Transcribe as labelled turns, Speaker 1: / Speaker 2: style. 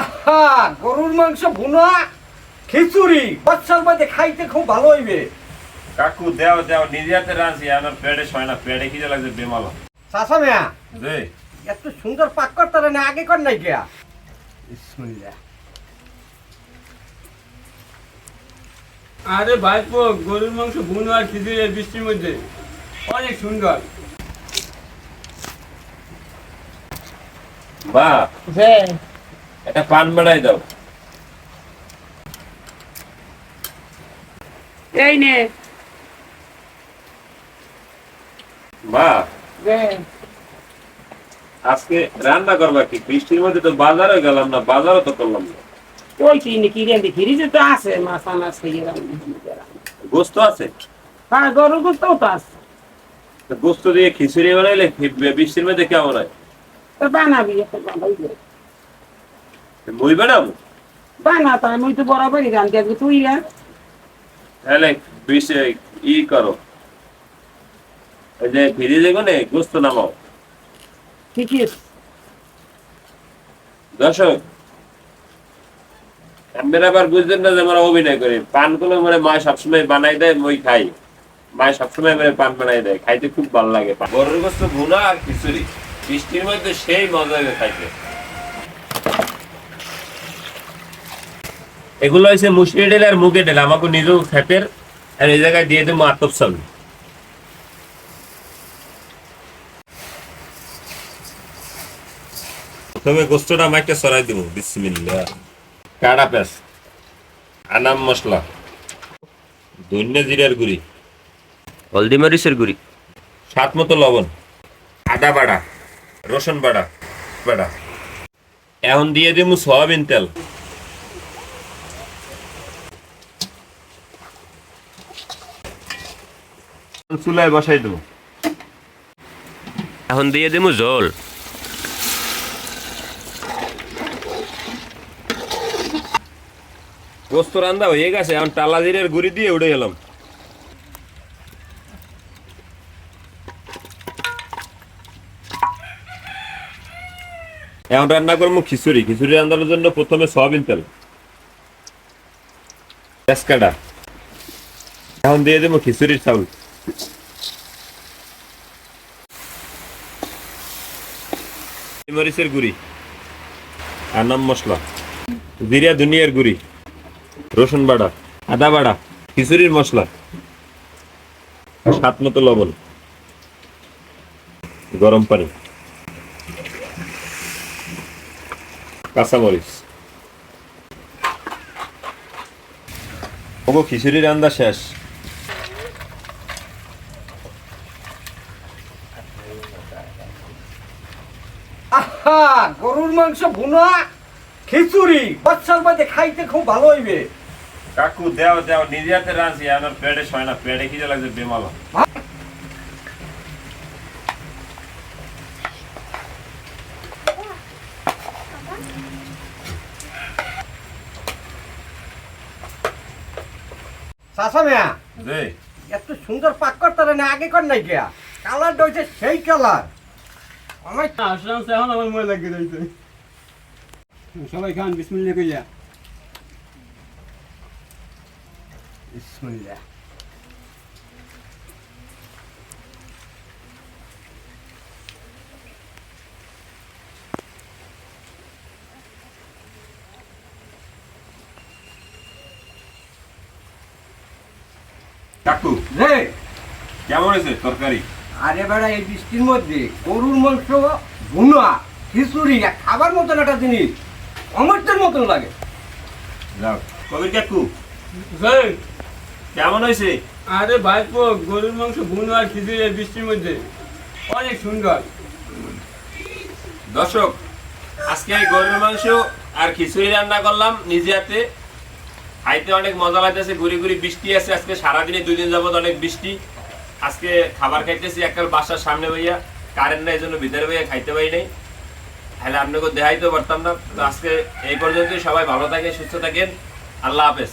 Speaker 1: আহা গরুর মাংস ভুনা খিচুড়ি। বাচ্চার বাদে খাইতে খুব ভালো হইবে।
Speaker 2: কাকু দেও দেও নিজে হাতে রাঁধছি আমার পেটে সয় না পেটে খিদে লাগছে বেমালা।
Speaker 1: চাষা মেয়া
Speaker 2: যে
Speaker 1: এত সুন্দর পাক করতে না আগে কর নাই গিয়া। বিসমিল্লাহ।
Speaker 3: আরে ভাইপো গরুর মাংস ভুনো আর খিচুড়ি বৃষ্টির মধ্যে অনেক সুন্দর।
Speaker 2: বা একটা পান বাড়াই দাও।
Speaker 4: এই নে।
Speaker 2: মা আজকে রান্না করবা কি? বৃষ্টির মধ্যে তো বাজারে গেলাম না বাজারও তো করলাম না।
Speaker 4: ওই কি নাকি রেঁধে ফিরিজে তো আছে মাছ আনাজ খেয়ে
Speaker 2: গোস্ত আছে?
Speaker 4: হ্যাঁ গরু করতেও তো আছে।
Speaker 2: গোস্ত দিয়ে খিচুড়ি বানাইলে বৃষ্টির মধ্যে কেমন হয়?
Speaker 4: তো বানাবি বানাইবে
Speaker 2: মুই বানাবো
Speaker 4: বানা তো আমি তো বরাবরই আজকে তুই
Speaker 2: তাহলে বৃষ্টি ই করো। ওই যে ফ্রিজে কোনে গোস্ত নামাও।
Speaker 4: ঠিকই
Speaker 2: দর্শক আপনারা আবার বুঝলেন না যে আমরা অভিনয় করি। পানগুলো মানে মা সবসময় বানাই দেয় মই খাই। মা সবসময় মানে পান বানাই দেয় খাইতে খুব ভালো লাগে গরুর গোস্ত ভুনা আর খিচুড়ি। বৃষ্টির মধ্যে সেই মজা খাইতে। এগুলো হচ্ছে মুসুরি ডাল আর মুগের ডাল। আমাকে নিজেও খেতের আর এই জায়গায় দিয়ে দেবো আতপ চাল প্রথমে গোস্তটা মাইকে সরাই দিব। বিসমিল্লাহ। কাড়া পেঁয়াজ। আনাম মশলা। ধন্য জিরার গুড়ি।
Speaker 5: হলদি মরিচের গুড়ি।
Speaker 2: স্বাদ মতো লবণ। আদা বাড়া। রসুন বাড়া। বাড়া। এখন দিয়ে দিব সয়াবিন তেল। চুলায় বসাই দেবো।
Speaker 5: এখন দিয়ে দেবো জল।
Speaker 2: গোস্ত রান্দা হয়ে গেছে, এখন টালা গুড়ি দিয়ে উঠে গেলাম এখন রান্না করব খিচুড়ি। খিচুড়ি রান্নার জন্য প্রথমে সয়াবিন তেল। পেঁচকাটা এখন দিয়ে দেবো খিচুড়ির চাউল। মরিচের গুড়ি। আনাম মশলা। জিরা দুনিয়ার গুড়ি। রসুন বাড়া আদা বাড়া খিচুড়ির মশলা। সাত মতো লবণ। গরম পানি। কাঁচামরিচ ওগো খিচুড়ি রান্না শেষ।
Speaker 1: আহা গরুর মাংস ভুনা খিচুড়ি। বাচ্চার বাদে খাইতে খুব ভালো হইবে।
Speaker 2: কাকু দেও দেও নিজে হাতে রাঁধছি আমার পেটে সয় না পেটে খিদে লাগছে বেমালা।
Speaker 1: মেয়া এত সুন্দর পাক করতে না আগে কর নাই গিয়া। কালারটা হইছে সেই কালার। আমার
Speaker 3: আসলাম এখন আমার মনে লাগিয়ে রয়েছে সবাই খান বিসমিল্লা কইয়া।
Speaker 1: বিসমিল্লাহ।
Speaker 2: কাকু
Speaker 1: রে
Speaker 2: কেমন হয়েছে তরকারি?
Speaker 1: আরে বেড়া এই বৃষ্টির মধ্যে গরুর মাংস ভুনা খিচুড়ি এক খাবার মতন একটা জিনিস অমৃতের মতন লাগে।
Speaker 2: যাও কবির কাকু। কেমন হয়েছে?
Speaker 3: আরে ভাইপো গরুর মাংস ভুনো আর খিচুড়ি এই বৃষ্টির মধ্যে অনেক সুন্দর।
Speaker 2: দর্শক আজকে এই গরুর মাংস আর খিচুড়ি রান্না করলাম নিজে হাতে। খাইতে অনেক মজা লাগতেছে ঘুরি ঘুরি বৃষ্টি আছে আজকে সারাদিনে দুই দিন যাবত অনেক বৃষ্টি। আজকে খাবার খাইতেছি এককাল বাসার সামনে ভাইয়া কারেন্ট নাই জন্য ভিতরে ভাইয়া খাইতে পারি নাই। তাহলে আপনাকে দেখাইতে পারতাম না। আজকে এই পর্যন্তই, সবাই ভালো থাকেন, সুস্থ থাকেন। আল্লাহ হাফেজ।